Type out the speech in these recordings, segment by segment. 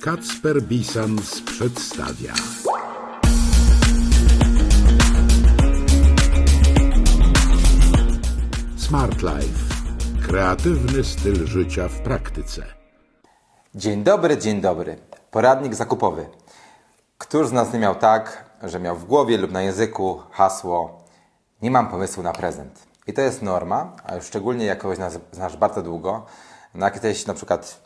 Kacper Bisans przedstawia. Smart Life. Kreatywny styl życia w praktyce. Dzień dobry, dzień dobry. Poradnik zakupowy. Któż z nas nie miał tak, że miał w głowie lub na języku hasło nie mam pomysłu na prezent. I to jest norma, a już szczególnie jak kogoś nas- znasz bardzo długo. No jak jesteś na przykład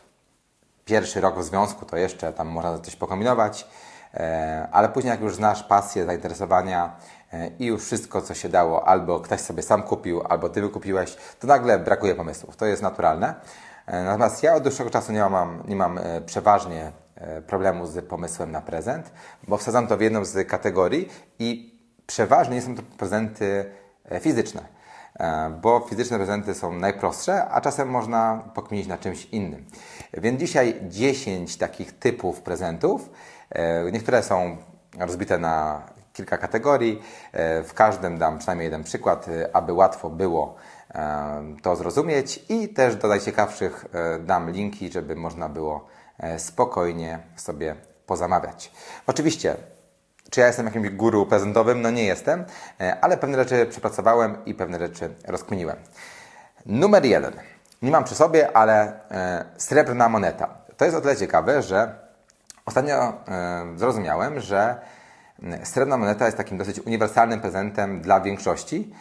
pierwszy rok w związku, to jeszcze tam można coś pokombinować, e, ale później jak już znasz pasję, zainteresowania e, i już wszystko, co się dało, albo ktoś sobie sam kupił, albo ty wykupiłeś, to nagle brakuje pomysłów. To jest naturalne. E, Natomiast ja od dłuższego czasu nie mam, nie mam przeważnie problemu z pomysłem na prezent, bo wsadzam to w jedną z kategorii i przeważnie są to prezenty fizyczne. E, bo fizyczne prezenty są najprostsze, a czasem można pokminić na czymś innym. Więc dzisiaj 10 takich typów prezentów. E, Niektóre są rozbite na kilka kategorii. E, W każdym dam przynajmniej jeden przykład, aby łatwo było to zrozumieć i też do najciekawszych dam linki, żeby można było spokojnie sobie pozamawiać. Oczywiście czy ja jestem jakimś guru prezentowym? No nie jestem, e, ale pewne rzeczy przepracowałem i pewne rzeczy rozkminiłem. Numer jeden. Nie mam przy sobie, ale e, srebrna moneta. To jest o tyle ciekawe, że ostatnio e, zrozumiałem, że srebrna moneta jest takim dosyć uniwersalnym prezentem dla większości,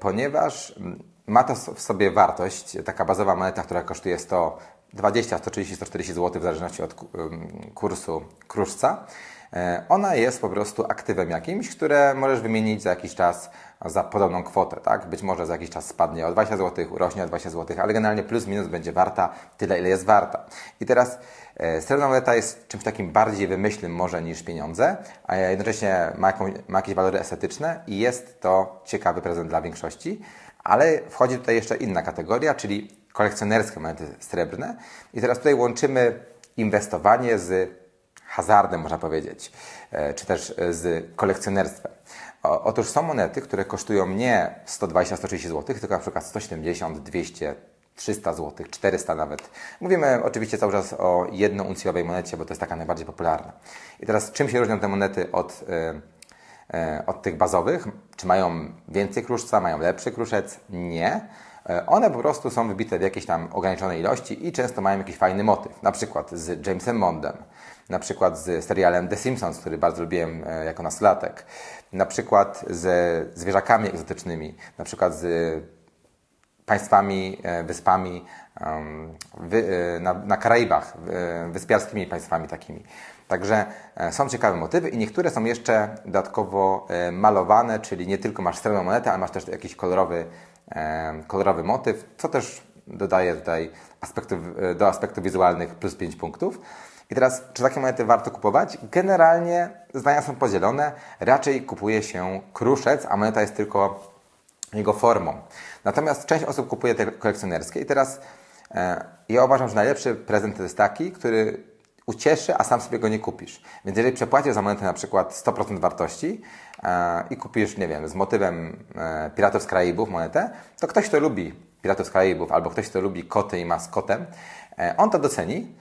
ponieważ ma to w sobie wartość, taka bazowa moneta, która kosztuje 120, 130, 140 zł w zależności od kursu kruszca. E, Ona jest po prostu aktywem jakimś, które możesz wymienić za jakiś czas za podobną kwotę, tak? Być może za jakiś czas spadnie o 20 zł, urośnie o 20 zł, ale generalnie plus minus będzie warta tyle, ile jest warta. I teraz e, srebrna moneta jest czymś takim bardziej wymyślnym może niż pieniądze, a jednocześnie ma, jaką, ma jakieś walory estetyczne i jest to ciekawy prezent dla większości, ale wchodzi tutaj jeszcze inna kategoria, czyli kolekcjonerskie monety srebrne. I teraz tutaj łączymy inwestowanie z hazardem, można powiedzieć, e, czy też e, z kolekcjonerstwem. Otóż są monety, które kosztują nie 120-130 zł, tylko na przykład 170, 200, 300 zł, 400 nawet. Mówimy oczywiście cały czas o jednouncjowej monecie, bo to jest taka najbardziej popularna. I teraz czym się różnią te monety od, e, od tych bazowych? Czy mają więcej kruszca, mają lepszy kruszec? Nie. One po prostu są wybite w jakiejś tam ograniczonej ilości i często mają jakiś fajny motyw. Na przykład z Jamesem Bondem, na przykład z serialem The Simpsons, który bardzo lubiłem e, jako nastolatek, na przykład ze zwierzakami egzotycznymi, na przykład z państwami, e, wyspami e, na, Karaibach, wyspiarskimi państwami takimi. Także są ciekawe motywy i niektóre są jeszcze dodatkowo malowane, czyli nie tylko masz srebrną monetę, ale masz też jakiś kolorowy, kolorowy motyw, co też dodaje tutaj aspektów, do aspektów wizualnych plus 5 punktów. I teraz, czy takie monety warto kupować? Generalnie zdania są podzielone. Raczej kupuje się kruszec, a moneta jest tylko jego formą. Natomiast część osób kupuje te kolekcjonerskie i teraz e, ja uważam, że najlepszy prezent to jest taki, który ucieszy, a sam sobie go nie kupisz. Więc jeżeli przepłacisz za monetę na przykład 100% wartości e, i kupisz, nie wiem, z motywem e, Piratów z Karaibów monetę, to ktoś, kto lubi Piratów z Karaibów albo ktoś, kto lubi koty i ma z kotem, e, on to doceni,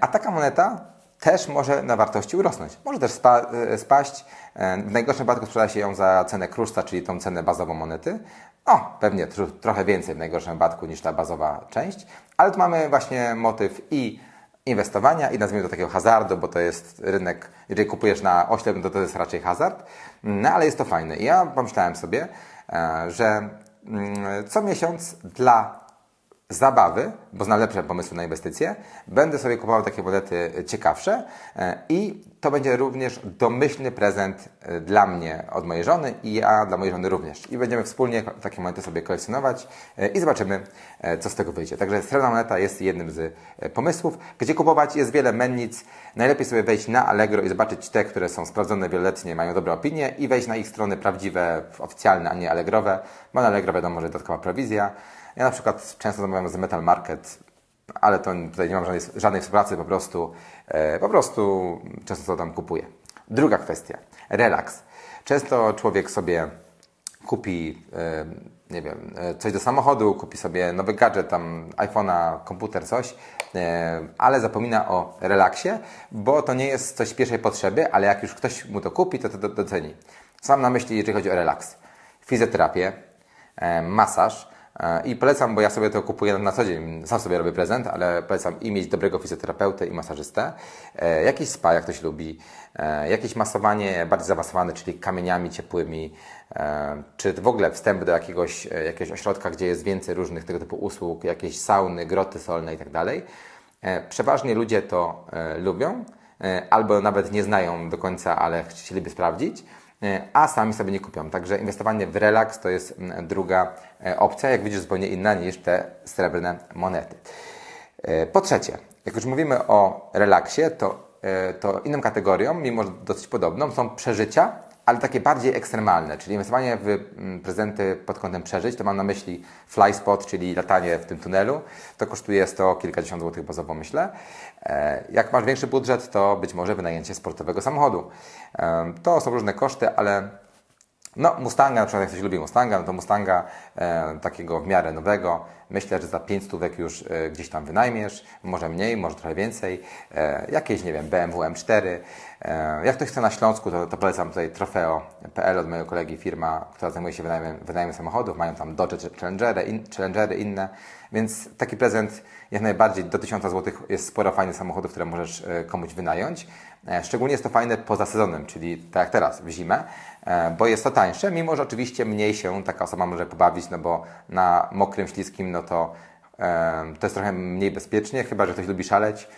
a taka moneta też może na wartości urosnąć. Może też spa, e, spaść. E, W najgorszym wypadku sprzeda się ją za cenę kruszca, czyli tą cenę bazową monety. O, pewnie tro, trochę więcej w najgorszym wypadku niż ta bazowa część, ale tu mamy właśnie motyw i inwestowania i nazwijmy to takiego hazardu, bo to jest rynek, jeżeli kupujesz na oślep, no to to jest raczej hazard, no ale jest to fajne. I ja pomyślałem sobie, e, że mm, co miesiąc dla zabawy, bo znam lepsze pomysły na inwestycje, będę sobie kupował takie monety ciekawsze e, i to będzie również domyślny prezent e, dla mnie od mojej żony i ja dla mojej żony również. I będziemy wspólnie takie monety sobie kolekcjonować e, i zobaczymy, co z tego wyjdzie. Także srebrna moneta jest jednym z pomysłów. Gdzie kupować? Jest wiele mennic. Najlepiej sobie wejść na Allegro i zobaczyć te, które są sprawdzone wieloletnie, mają dobre opinie i wejść na ich strony prawdziwe, oficjalne, a nie Allegrowe, bo na Allegro wiadomo, że dodatkowa prowizja. Ja na przykład często zamawiam z Metal Market, ale to tutaj nie mam żadnej, żadnej współpracy, po prostu, e, po prostu często to tam kupuję. Druga kwestia, relaks. Często człowiek sobie kupi, e, nie wiem, e, coś do samochodu, kupi sobie nowy gadżet, tam iPhone'a, komputer, coś, ale zapomina o relaksie, bo to nie jest coś pierwszej potrzeby, ale jak już ktoś mu to kupi, to to doceni. Sam na myśli, jeżeli chodzi o relaks. Fizjoterapię, masaż, i polecam, bo ja sobie to kupuję na co dzień, sam sobie robię prezent, ale polecam i mieć dobrego fizjoterapeutę i masażystę, e, jakiś spa, jak ktoś lubi, e, jakieś masowanie bardziej zaawansowane, czyli kamieniami ciepłymi, e, czy w ogóle wstęp do jakiegoś, e, jakiegoś ośrodka, gdzie jest więcej różnych tego typu usług, jakieś sauny, groty solne i tak. E, Przeważnie ludzie to e, lubią, e, albo nawet nie znają do końca, ale chcieliby sprawdzić, e, a sami sobie nie kupią. Także inwestowanie w relaks to jest mm, druga e, opcja, jak widzisz, zupełnie inna niż te srebrne monety. E, Po trzecie, jak już mówimy o relaksie, to, e, to inną kategorią, mimo że dosyć podobną, są przeżycia, ale takie bardziej ekstremalne, czyli inwestowanie w mm, prezenty pod kątem przeżyć, to mam na myśli fly spot, czyli latanie w tym tunelu, to kosztuje sto kilkadziesiąt złotych bazowo, myślę. E, Jak masz większy budżet, to być może wynajęcie sportowego samochodu. E, To są różne koszty, ale no, Mustanga, na przykład jak ktoś lubi Mustanga, no to Mustanga e, takiego w miarę nowego, myślę, że za 5 stówek już e, gdzieś tam wynajmiesz, może mniej, może trochę więcej, e, jakieś, nie wiem, BMW M4. E, jak ktoś chce na Śląsku, to, to polecam tutaj Trofeo.pl od mojego kolegi, firma, która zajmuje się wynajmem, wynajmem samochodów, mają tam Dodge Challengery, in, Challengery inne, więc taki prezent jak najbardziej do 1000 zł jest sporo fajnych samochodów, które możesz e, komuś wynająć. E, Szczególnie jest to fajne poza sezonem, czyli tak jak teraz, w zimę, e, bo jest to tańsze, mimo że oczywiście mniej się taka osoba może pobawić, no bo na mokrym, śliskim, no to e, to jest trochę mniej bezpiecznie, chyba że ktoś lubi szaleć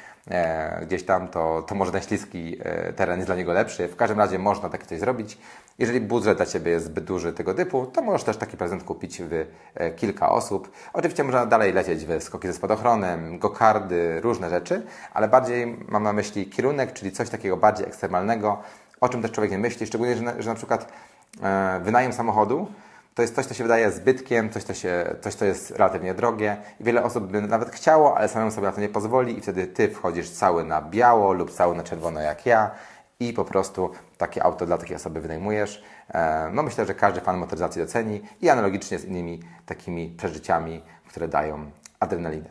gdzieś tam, to, to może ten śliski e, teren jest dla niego lepszy. W każdym razie można takie coś zrobić. Jeżeli budżet dla Ciebie jest zbyt duży tego typu, to możesz też taki prezent kupić w e, kilka osób. Oczywiście można dalej lecieć w skoki ze spadochronem, gokardy, różne rzeczy, ale bardziej mam na myśli kierunek, czyli coś takiego bardziej ekstremalnego, o czym też człowiek nie myśli, szczególnie, że na, że na przykład e, wynajem samochodu to jest coś, co się wydaje zbytkiem, coś, co, się, coś, co jest relatywnie drogie i wiele osób by nawet chciało, ale samemu sobie na to nie pozwoli i wtedy Ty wchodzisz cały na biało lub cały na czerwono jak ja i po prostu takie auto dla takiej osoby wynajmujesz. E, No myślę, że każdy fan motoryzacji doceni i analogicznie z innymi takimi przeżyciami, które dają adrenalinę.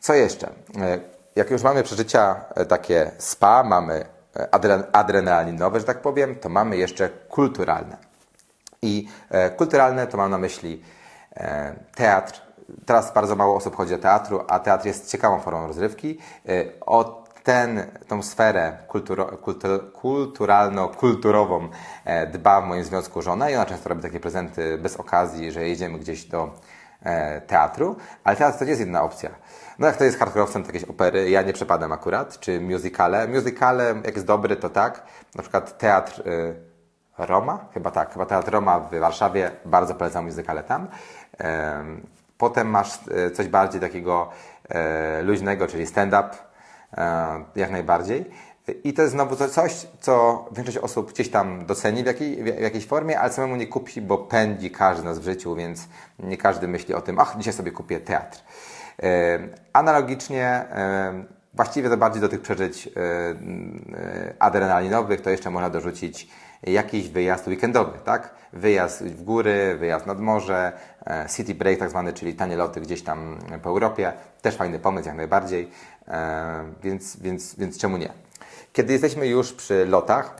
Co jeszcze? E, Jak już mamy przeżycia e, takie spa, mamy adre- adrenalinowe, że tak powiem, to mamy jeszcze kulturalne. I e, kulturalne to mam na myśli e, teatr. Teraz bardzo mało osób chodzi do teatru, a teatr jest ciekawą formą rozrywki. E, o ten, tą sferę kulturo, kultur, kulturalno-kulturową dba w moim związku żona i ona często robi takie prezenty bez okazji, że jedziemy gdzieś do teatru, ale teatr to nie jest jedna opcja. No jak to jest hardkorowcem, to jakieś opery, ja nie przepadam akurat, czy musicale. Musicale, jak jest dobry, to tak. Na przykład teatr Roma, chyba tak, chyba Teatr Roma w Warszawie, bardzo polecam muzykale tam. Em, Potem masz e, coś bardziej takiego e, luźnego, czyli stand-up, e, jak najbardziej. I to jest znowu coś, co większość osób gdzieś tam doceni w, jakiej, w jakiejś formie, ale samemu nie kupi, bo pędzi każdy nas w życiu, więc nie każdy myśli o tym, ach, dzisiaj sobie kupię teatr. Analogicznie, właściwie to bardziej do tych przeżyć adrenalinowych, to jeszcze można dorzucić jakiś wyjazd weekendowy, tak? Wyjazd w góry, wyjazd nad morze, e, city break tak zwany, czyli tanie loty gdzieś tam po Europie. Też fajny pomysł jak najbardziej, e, więc, więc, więc czemu nie? Kiedy jesteśmy już przy lotach,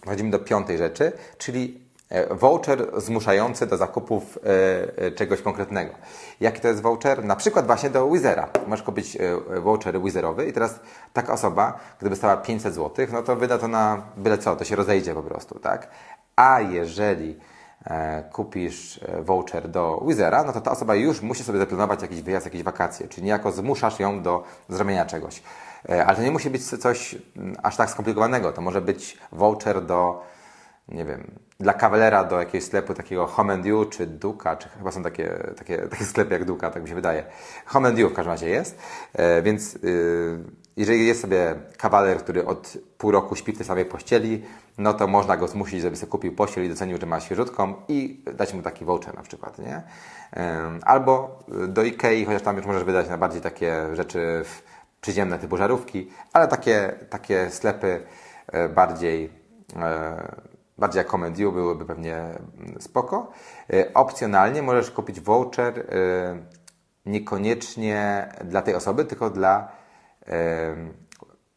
przechodzimy do piątej rzeczy, czyli voucher zmuszający do zakupów e, e, czegoś konkretnego. Jaki to jest voucher? Na przykład właśnie do Wizera. Możesz kupić e, voucher Wizerowy i teraz taka osoba, gdyby stała 500 zł, no to wyda to na byle co, to się rozejdzie po prostu, tak? A jeżeli e, kupisz e, voucher do Wizera, no to ta osoba już musi sobie zaplanować jakiś wyjazd, jakieś wakacje, czyli niejako zmuszasz ją do zrobienia czegoś. E, Ale to nie musi być coś mm, aż tak skomplikowanego. To może być voucher do, nie wiem, dla kawalera do jakiegoś sklepu takiego Home and You, czy Duka, czy chyba są takie, takie, takie sklepy jak Duka, tak mi się wydaje. Home and You w każdym razie jest, e, więc y, jeżeli jest sobie kawaler, który od pół roku śpi w tej samej pościeli, no to można go zmusić, żeby sobie kupił pościel i docenił, że ma świeżutką i dać mu taki voucher na przykład, nie? Em, Albo do Ikei, chociaż tam już możesz wydać na bardziej takie rzeczy w- przyziemne typu żarówki, ale takie, takie sklepy e, bardziej, e, bardziej jak Comment You byłyby pewnie mm, spoko. E, Opcjonalnie możesz kupić voucher e, niekoniecznie dla tej osoby, tylko dla, em,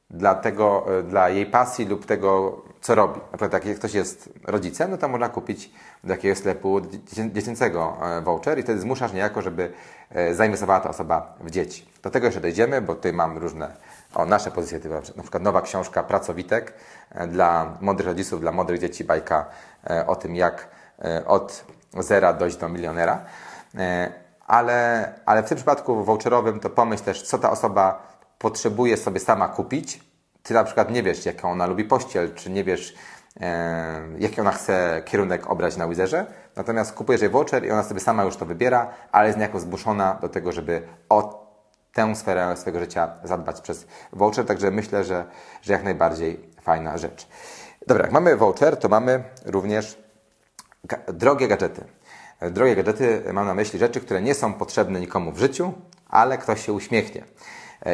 dla tego, e, dla jej pasji lub tego, co robi. Na przykład jak ktoś jest rodzicem, no to można kupić do jakiegoś sklepu dziecię- dziecięcego e, voucher i wtedy zmuszasz niejako, żeby e, zainwestowała ta osoba w dzieci. Do tego jeszcze dojdziemy, bo tutaj mam różne, o nasze pozycje, typu na przykład nowa książka Pracowitek e, dla młodych rodziców, dla młodych dzieci, bajka e, o tym, jak e, od zera dojść do milionera. Ale, ale w tym przypadku voucherowym to pomyśl też, co ta osoba potrzebuje sobie sama kupić. Ty na przykład nie wiesz, jaką ona lubi pościel, czy nie wiesz, jaki ona chce kierunek obrać na Wizerze. Natomiast kupujesz jej voucher i ona sobie sama już to wybiera, ale jest niejako zmuszona do tego, żeby o tę sferę swojego życia zadbać przez voucher. Także myślę, że, że jak najbardziej fajna rzecz. Dobra, jak mamy voucher, to mamy również drogie gadżety. Drogie gadżety mam na myśli rzeczy, które nie są potrzebne nikomu w życiu, ale ktoś się uśmiechnie.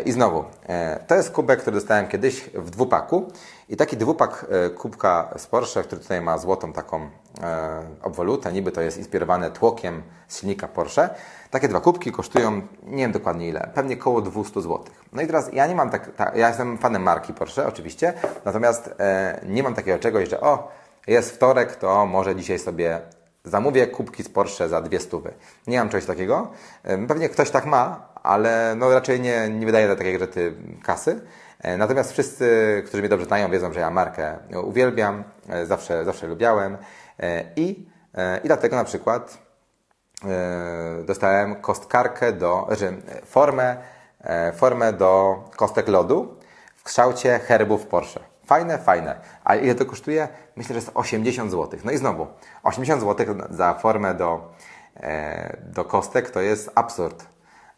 I znowu, e, to jest kubek, który dostałem kiedyś w dwupaku. I taki dwupak e, kubka z Porsche, który tutaj ma złotą taką e, obwolutę, niby to jest inspirowane tłokiem z silnika Porsche. Takie dwa kubki kosztują, nie wiem dokładnie ile, pewnie koło 200 zł. No i teraz ja nie mam tak, ta, ja jestem fanem marki Porsche oczywiście, natomiast nie mam takiego czegoś, że o, jest wtorek, to może dzisiaj sobie zamówię kubki z Porsche za dwie stówy. Nie mam czegoś takiego. Pewnie ktoś tak ma, ale no raczej nie, nie wydaje na takie rzeczy kasy. E, Natomiast wszyscy, którzy mnie dobrze znają, wiedzą, że ja markę uwielbiam, e, zawsze, zawsze lubiałem E, i, i dlatego na przykład dostałem kostkarkę do, znaczy formę, formę do kostek lodu w kształcie herbów Porsche. Fajne, fajne. A ile to kosztuje? Myślę, że jest 80 zł. No i znowu, 80 zł za formę do, e, do kostek to jest absurd.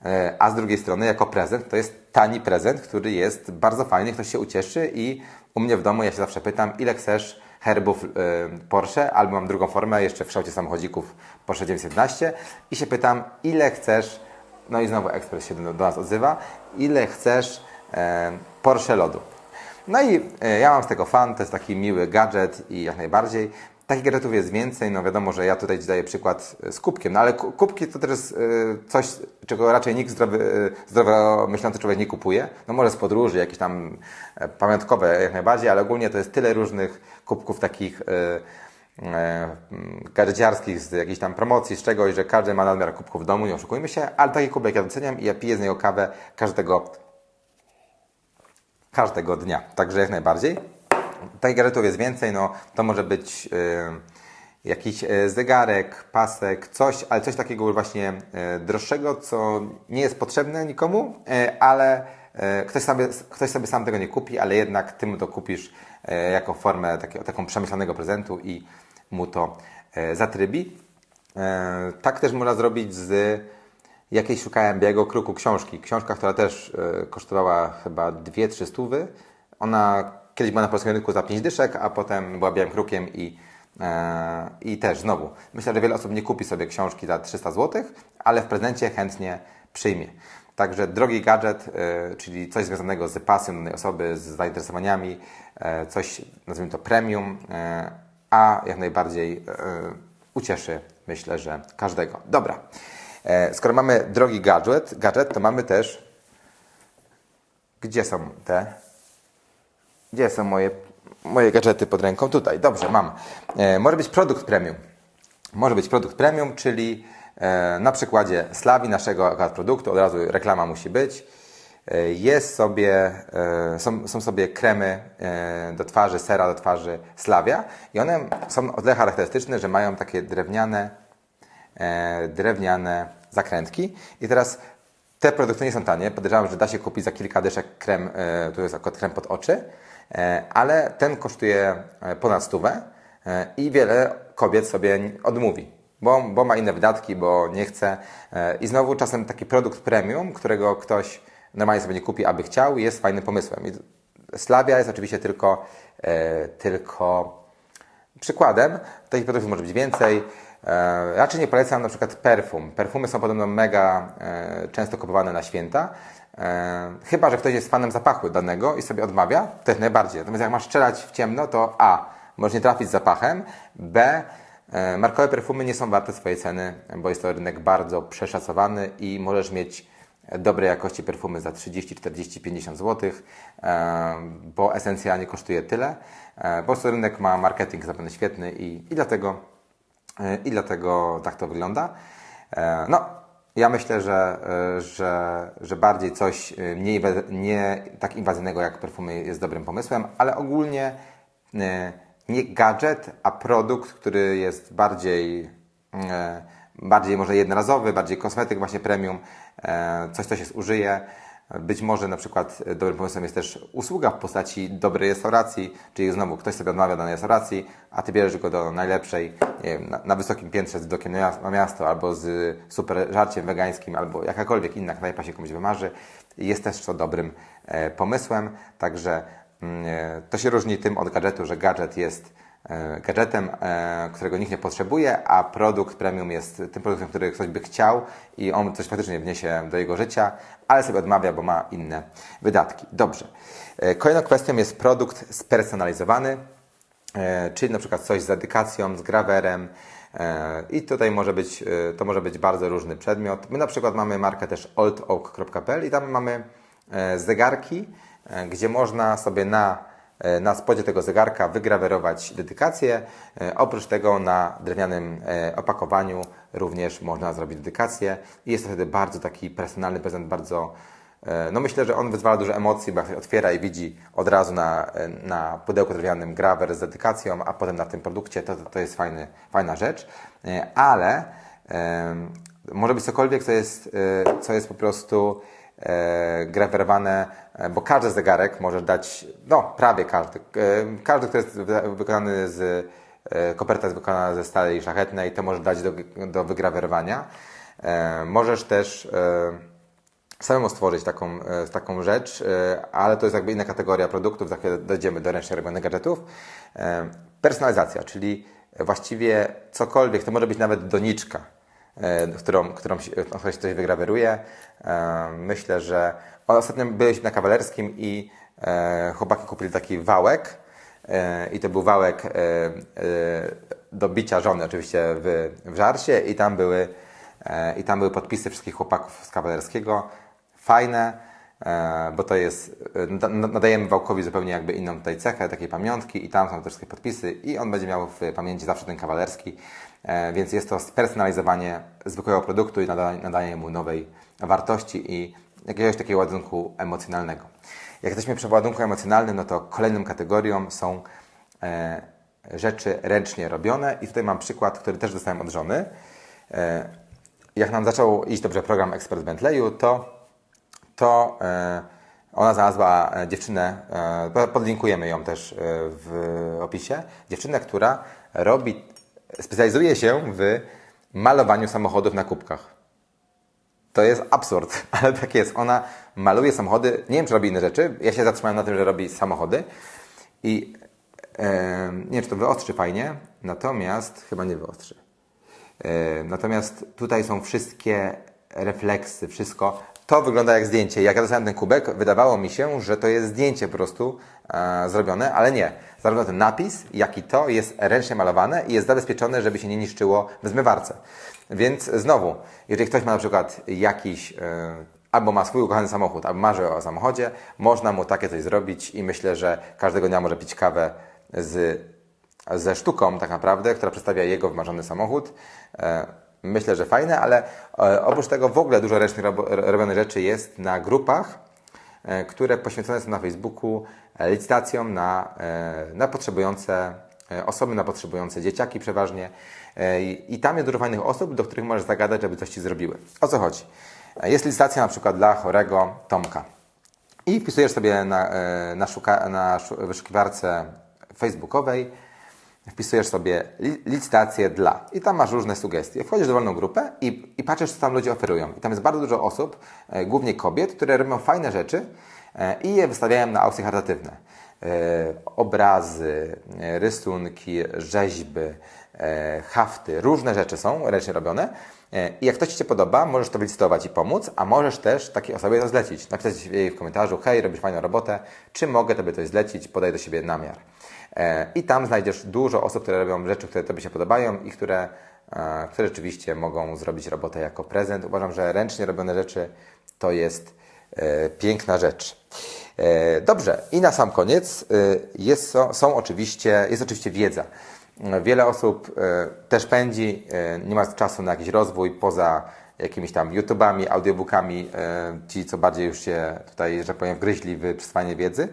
E, A z drugiej strony, jako prezent, to jest tani prezent, który jest bardzo fajny, ktoś się ucieszy i u mnie w domu ja się zawsze pytam, ile chcesz herbów e, Porsche, albo mam drugą formę, jeszcze w kształcie samochodzików Porsche 911 i się pytam, ile chcesz, no i znowu ekspres się do, do nas odzywa, ile chcesz e, Porsche lodu. No i e, ja mam z tego fan, to jest taki miły gadżet i jak najbardziej. Takich gadżetów jest więcej, no wiadomo, że ja tutaj ci daję przykład e, z kubkiem, no ale ku- kubki to też jest e, coś, czego raczej nikt zdrowy, zdrowo myślący człowiek nie kupuje. No może z podróży, jakieś tam pamiątkowe jak najbardziej, ale ogólnie to jest tyle różnych kubków takich gadżeciarskich, z jakiejś tam promocji, z czegoś, że każdy ma nadmiar kubków w domu, nie oszukujmy się, ale taki kubek ja doceniam i ja piję z niego kawę każdego każdego dnia. Także jak najbardziej. Takich gadżetów jest więcej, no to może być y, jakiś y, zegarek, pasek, coś, ale coś takiego właśnie y, droższego, co nie jest potrzebne nikomu, ale ktoś, sobie, ktoś sobie sam tego nie kupi, ale jednak ty mu to kupisz jako formę takiego, taką przemyślanego prezentu i mu to zatrybi. Tak też można zrobić z jakiejś szukałem białego kruku książki. Książka, która też e, kosztowała chyba 2-3 stówy. Ona kiedyś była na polskim rynku za 5 dyszek, a potem była białym krukiem i, e, i też znowu. Myślę, że wiele osób nie kupi sobie książki za 300 zł, ale w prezencie chętnie przyjmie. Także drogi gadżet, e, czyli coś związanego z pasją danej osoby, z zainteresowaniami, coś nazwijmy to premium, a jak najbardziej ucieszy, myślę, że każdego. Dobra. E, Skoro mamy drogi gadżet, gadżet, to mamy też. Gdzie są te? Gdzie są moje, moje gadżety pod ręką? Tutaj, dobrze, mam. E, może być produkt premium. Może być produkt premium, czyli e, na przykładzie Slawi, naszego produktu, od razu reklama musi być. Jest sobie, są, są sobie kremy do twarzy, sera do twarzy Slavia i one są o tyle charakterystyczne, że mają takie drewniane, drewniane zakrętki. I teraz te produkty nie są tanie. Podejrzewam, że da się kupić za kilka dyszek krem, e, tu jest akurat krem pod oczy, e, ale ten kosztuje e, ponad stówę e, i wiele kobiet sobie odmówi. Bo, bo ma inne wydatki, bo nie chce. E, I znowu czasem taki produkt premium, którego ktoś normalnie sobie nie kupi, aby chciał, jest fajnym pomysłem. I Slavia jest oczywiście tylko, e, tylko przykładem. Takich produktów może być więcej. E, raczej nie polecam na przykład perfum. Perfumy są podobno mega e, często kupowane na święta. E, chyba, że ktoś jest fanem zapachu danego i sobie odmawia, to jest najbardziej. Natomiast jak masz strzelać w ciemno, to A. Możesz nie trafić z zapachem, B. Markowe perfumy nie są warte swojej ceny, bo jest to rynek bardzo przeszacowany i możesz mieć dobrej jakości perfumy za 30, 40, 50 zł, bo esencja nie kosztuje tyle. Po prostu rynek ma marketing zapewne świetny i, i, dlatego, i dlatego tak to wygląda. E, No, ja myślę, że, e, że, że bardziej coś e, mniej, nie tak inwazyjnego jak perfumy jest dobrym pomysłem, ale ogólnie nie gadżet, a produkt, który jest bardziej, bardziej może jednorazowy, bardziej kosmetyk właśnie premium, coś, co się zużyje. Być może na przykład e, dobrym pomysłem jest też usługa w postaci dobrej restauracji, czyli znowu ktoś sobie odmawia danej restauracji, a ty bierzesz go do najlepszej, wiem, na, na wysokim piętrze z widokiem na mias- na miasto, albo z super żarciem wegańskim, albo jakakolwiek inna knajpa się komuś wymarzy. Jest też to dobrym e, pomysłem, także mm, e, to się różni tym od gadżetu, że gadżet jest gadżetem, e, którego nikt nie potrzebuje, a produkt premium jest tym produktem, który ktoś by chciał i on coś faktycznie wniesie do jego życia, ale sobie odmawia, bo ma inne wydatki. Dobrze. E, Kolejną kwestią jest produkt spersonalizowany, e, czyli na przykład coś z dedykacją, z grawerem. e, I tutaj może być, e, to może być bardzo różny przedmiot. My na przykład mamy markę też oldoak.pl i tam mamy e, zegarki, e, gdzie można sobie na e, na spodzie tego zegarka wygrawerować dedykację. E, Oprócz tego na drewnianym e, opakowaniu również można zrobić dedykację i jest to wtedy bardzo taki personalny prezent, bardzo e, no myślę, że on wyzwala dużo emocji, bo jak otwiera i widzi od razu na, e, na pudełku drewnianym grawer z dedykacją, a potem na tym produkcie, to, to, jest fajny, fajna rzecz. E, Ale e, może być cokolwiek, co jest, e, co jest po prostu e, grawerowane, e, bo każdy zegarek może dać, no prawie każdy, e, każdy, który jest wy- wykonany z, e, koperta jest wykonana ze stali szlachetnej, to może dać do, do wygrawerowania. E, Możesz też e, samemu stworzyć taką, e, taką rzecz, e, ale to jest jakby inna kategoria produktów, za chwilę dojdziemy do ręcznie robionych gadżetów. E, Personalizacja, czyli właściwie cokolwiek, to może być nawet doniczka, e, którą, którą się- coś wygraweruje. E, Myślę, że ostatnio byliśmy na kawalerskim i e, chłopaki kupili taki wałek i to był wałek do bicia żony oczywiście w, w żarcie i tam były I tam były podpisy wszystkich chłopaków z kawalerskiego. Fajne, bo to jest, nada- nadajemy Wałkowi zupełnie jakby inną tutaj cechę, takiej pamiątki i tam są te wszystkie podpisy i on będzie miał w pamięci zawsze ten kawalerski, więc jest to spersonalizowanie zwykłego produktu i nada- nadanie mu nowej wartości i jakiegoś takiego ładunku emocjonalnego. Jak jesteśmy przy ładunku emocjonalnym, no to kolejną kategorią są e, rzeczy ręcznie robione i tutaj mam przykład, który też dostałem od żony. E, jak nam zaczął iść dobrze program Ekspert Bentleyu, to, to e, ona znalazła e, dziewczynę, e, po- podlinkujemy ją też e, w opisie, dziewczynę, która robi, specjalizuje się w malowaniu samochodów na kubkach. To jest absurd, ale tak jest. Ona maluje samochody, nie wiem czy robi inne rzeczy, ja się zatrzymałem na tym, że robi samochody i nie wiem czy to wyostrzy fajnie, natomiast chyba nie wyostrzy. Natomiast tutaj są wszystkie refleksy, wszystko. To wygląda jak zdjęcie. Jak ja dostałem ten kubek, wydawało mi się, że to jest zdjęcie po prostu e, zrobione, ale nie. Zarówno ten napis, jak i to jest ręcznie malowane i jest zabezpieczone, żeby się nie niszczyło w zmywarce. Więc znowu, jeżeli ktoś ma na przykład jakiś e, albo ma swój ukochany samochód, albo marzy o samochodzie, można mu takie coś zrobić i myślę, że każdego dnia może pić kawę z ze sztuką tak naprawdę, która przedstawia jego wymarzony samochód. E, Myślę, że fajne, ale e, oprócz tego w ogóle dużo ręcznie robionych rzeczy jest na grupach, e, które poświęcone są na Facebooku e, licytacjom na, na potrzebujące osoby, na potrzebujące dzieciaki przeważnie. I tam jest dużo fajnych osób, do których możesz zagadać, żeby coś Ci zrobiły. O co chodzi? Jest licytacja na przykład dla chorego Tomka. I wpisujesz sobie na, na, szuka, na szu- wyszukiwarce facebookowej, wpisujesz sobie li, licytację dla i tam masz różne sugestie. Wchodzisz w dowolną grupę i, i patrzysz, co tam ludzie oferują. I tam jest bardzo dużo osób, e, głównie kobiet, które robią fajne rzeczy e, i je wystawiają na aukcje charytatywne. e, obrazy, rysunki, rzeźby, hafty, różne rzeczy są ręcznie robione. E, I jak to Ci się podoba, możesz to wylicytować i pomóc, a możesz też takiej osobie to zlecić. Napisać jej w komentarzu, hej, robisz fajną robotę, czy mogę Tobie coś zlecić, podaj do siebie namiar. E, I tam znajdziesz dużo osób, które robią rzeczy, które Tobie się podobają i które, e, które rzeczywiście mogą zrobić robotę jako prezent. Uważam, że ręcznie robione rzeczy to jest piękna rzecz. Dobrze, i na sam koniec jest, są oczywiście, jest oczywiście wiedza. Wiele osób e, też pędzi, e, nie ma czasu na jakiś rozwój poza jakimiś tam YouTubami, audiobookami, e, ci co bardziej już się tutaj, że powiem, wgryźli w przyswajanie wiedzy.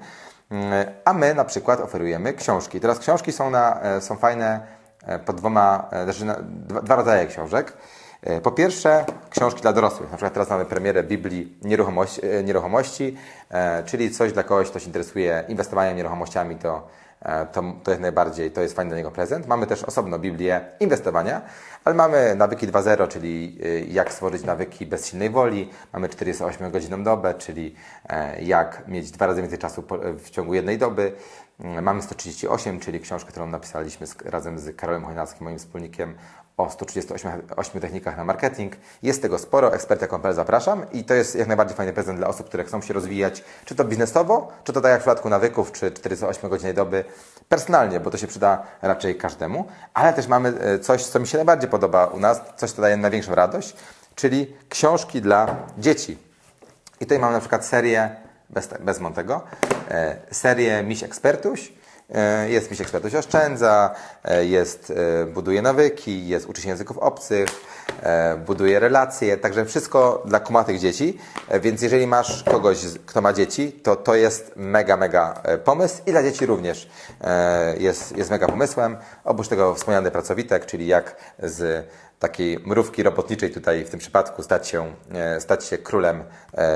A my na przykład oferujemy książki. Teraz książki są, na, są fajne pod dwoma, znaczy na, dwa, dwa rodzaje książek. Po pierwsze, książki dla dorosłych. Na przykład teraz mamy premierę Biblii Nieruchomości, nieruchomości czyli coś dla kogoś, kto się interesuje inwestowaniem nieruchomościami, to, to, to jak najbardziej to jest fajny dla niego prezent. Mamy też osobno Biblię inwestowania, ale mamy nawyki 2.0, czyli e, jak stworzyć nawyki bez silnej woli. Mamy 48-godzinną dobę, czyli e, jak mieć dwa razy więcej czasu w ciągu jednej doby. Mm, Mamy 138, czyli książkę, którą napisaliśmy z, razem z Karolem Chojnackim, moim wspólnikiem, o 138 8 technikach na marketing. Jest tego sporo, eksperta.pl zapraszam i to jest jak najbardziej fajny prezent dla osób, które chcą się rozwijać, czy to biznesowo, czy to tak jak w przypadku nawyków, czy 48 godziny doby personalnie, bo to się przyda raczej każdemu, ale też mamy e, coś, co mi się najbardziej podoba u nas, coś, co daje największą radość, czyli książki dla dzieci. I tutaj mamy na przykład serię, bez, bez Montego, e, serię Miś Ekspertuś. E, jest Miś Ekspertuś Oszczędza, e, jest e, Buduje Nawyki, jest Uczy się języków obcych, buduje relacje, także wszystko dla kumatych dzieci. Więc jeżeli masz kogoś, kto ma dzieci, to to jest mega, mega pomysł i dla dzieci również jest, jest mega pomysłem. Oprócz tego wspomniany pracowitek, czyli jak z takiej mrówki robotniczej tutaj w tym przypadku stać się, stać się królem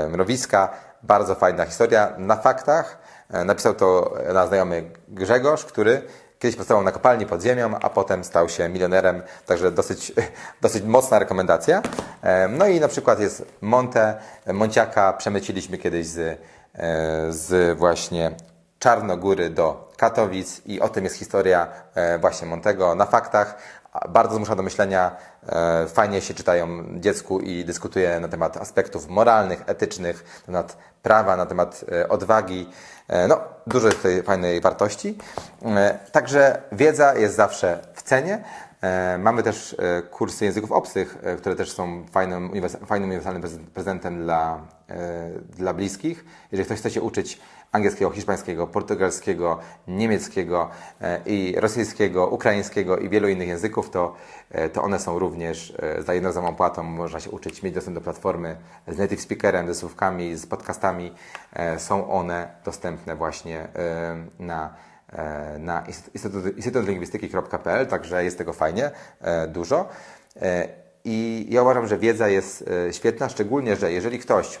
mrowiska. Bardzo fajna historia. Na faktach napisał to na znajomy Grzegorz, który kiedyś pracował na kopalni pod ziemią, a potem stał się milionerem, także dosyć, dosyć mocna rekomendacja. E, No i na przykład jest Monte, Monciaka przemyciliśmy kiedyś z, e, z właśnie Czarnogóry do Katowic i o tym jest historia e, właśnie Montego na faktach. Bardzo zmusza do myślenia, e, fajnie się czytają dziecku i dyskutuje na temat aspektów moralnych, etycznych, na temat prawa, na temat e, odwagi. E, No, dużo jest tutaj fajnej wartości. Także wiedza jest zawsze w cenie. Mamy też kursy języków obcych, które też są fajnym, fajnym uniwersalnym prez- prezentem dla, dla bliskich. Jeżeli ktoś chce się uczyć angielskiego, hiszpańskiego, portugalskiego, niemieckiego e, i rosyjskiego, ukraińskiego i wielu innych języków, to, e, to one są również e, za jedną samą płatą. Można się uczyć, mieć dostęp do platformy z native speakerem, ze słówkami, z podcastami. Są one dostępne właśnie na na instytut- instytutlingwistyki.pl, także jest tego fajnie dużo. I ja uważam, że wiedza jest świetna, szczególnie, że jeżeli ktoś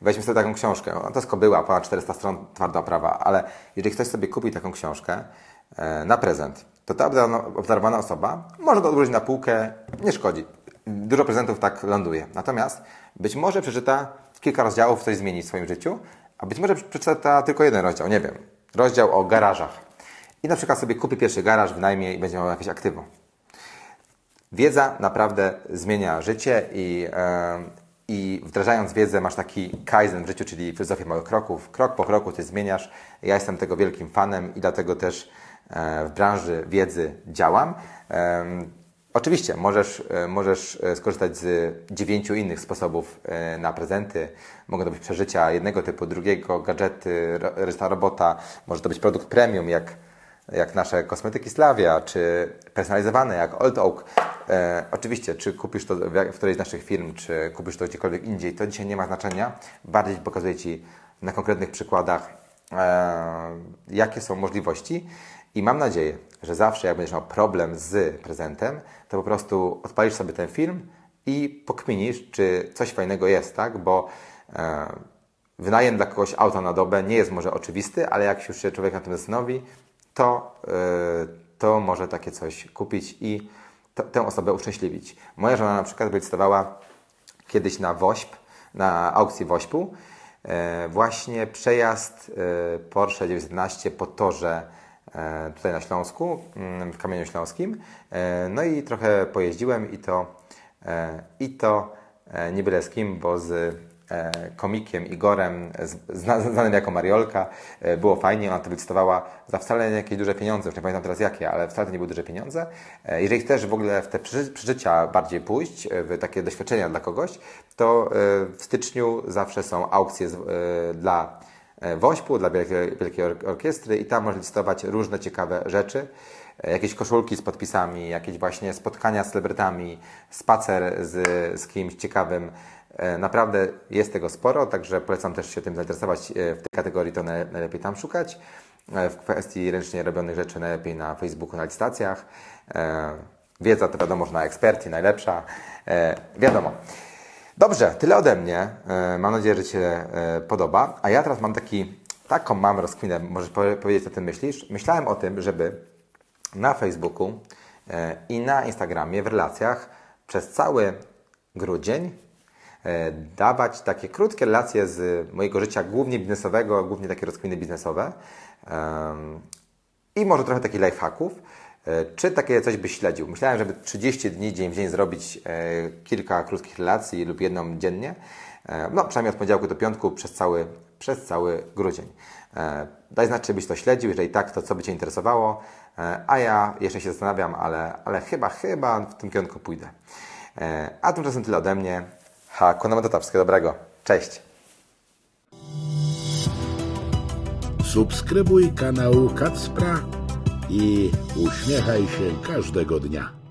Weźmy sobie taką książkę. No, to jest kobyła, ponad 400 stron, twarda prawa, ale jeżeli ktoś sobie kupi taką książkę e, na prezent, to ta obdarowana osoba może to odłożyć na półkę, nie szkodzi. Dużo prezentów tak ląduje. Natomiast być może przeczyta kilka rozdziałów, coś zmieni w swoim życiu, a być może przeczyta tylko jeden rozdział, nie wiem, rozdział o garażach. I na przykład sobie kupi pierwszy garaż, wynajmie i będzie miał jakieś aktywo. Wiedza naprawdę zmienia życie i, e, i wdrażając wiedzę masz taki kaizen w życiu, czyli filozofię małych kroków. Krok po kroku ty zmieniasz. Ja jestem tego wielkim fanem i dlatego też e, w branży wiedzy działam. Oczywiście, możesz, e, możesz e, skorzystać z dziewięciu innych sposobów na prezenty. Mogą to być przeżycia jednego typu, drugiego, gadżety, reszta robota. Może to być produkt premium, jak jak nasze kosmetyki Slavia, czy personalizowane jak Old Oak. E, oczywiście, czy kupisz to w, którejś z naszych firm, czy kupisz to gdziekolwiek indziej, to dzisiaj nie ma znaczenia. Bardziej pokazuję Ci na konkretnych przykładach, e, jakie są możliwości. I mam nadzieję, że zawsze jak będziesz miał problem z prezentem, to po prostu odpalisz sobie ten film i pokminisz, czy coś fajnego jest, tak? Bo e, wynajem dla kogoś auta na dobę nie jest może oczywisty, ale jak już się człowiek na tym zastanowi, to, yy, to może takie coś kupić i tę osobę uszczęśliwić. Moja żona na przykład wylicytowała kiedyś na WOŚP, na aukcji WOŚP-u e, właśnie przejazd e, Porsche 911 po torze e, tutaj na Śląsku, mm, w Kamieniu Śląskim. E, No i trochę pojeździłem i to, e, i to e, nie byle z kim, bo z e, komikiem Igorem, znanym jako Mariolka. E, Było fajnie, ona to wylicytowała za wcale nie jakieś duże pieniądze, już nie pamiętam teraz jakie, ale wcale to nie były duże pieniądze. E, Jeżeli chcesz w ogóle w te przeży- przeżycia bardziej pójść, e, w takie doświadczenia dla kogoś, to e, w styczniu zawsze są aukcje e, dla e, Wośpu, dla Wielkiej, Wielkiej Or- Orkiestry i tam można licytować różne ciekawe rzeczy. E, Jakieś koszulki z podpisami, jakieś właśnie spotkania z celebrytami, spacer z, z kimś ciekawym. E, Naprawdę jest tego sporo, także polecam też się tym zainteresować. E, W tej kategorii to naj- najlepiej tam szukać. E, W kwestii ręcznie robionych rzeczy najlepiej na Facebooku, na licytacjach. Wiedza to wiadomo, że na ekspercie najlepsza. Wiadomo. Dobrze, tyle ode mnie. Mam nadzieję, że Ci się podoba. A ja teraz mam taki, taką mam rozkminę, możesz powie- powiedzieć, co Ty myślisz. Myślałem o tym, żeby na Facebooku i na Instagramie w relacjach przez cały grudzień dawać takie krótkie relacje z mojego życia, głównie biznesowego, głównie takie rozkminy biznesowe i może trochę takich lifehacków. E, Czy takie coś byś śledził? Myślałem, żeby 30 dni dzień w dzień zrobić e, kilka krótkich relacji lub jedną dziennie. E, No, przynajmniej od poniedziałku do piątku przez cały, przez cały grudzień. E, Daj znać, czy byś to śledził. Jeżeli tak, to co by Cię interesowało. E, A ja jeszcze się zastanawiam, ale, ale chyba, chyba w tym kierunku pójdę. E, A tymczasem tyle ode mnie. Hakuna Matata. Wszystkiego dobrego. Cześć. Subskrybuj kanał Kacpra i uśmiechaj się każdego dnia.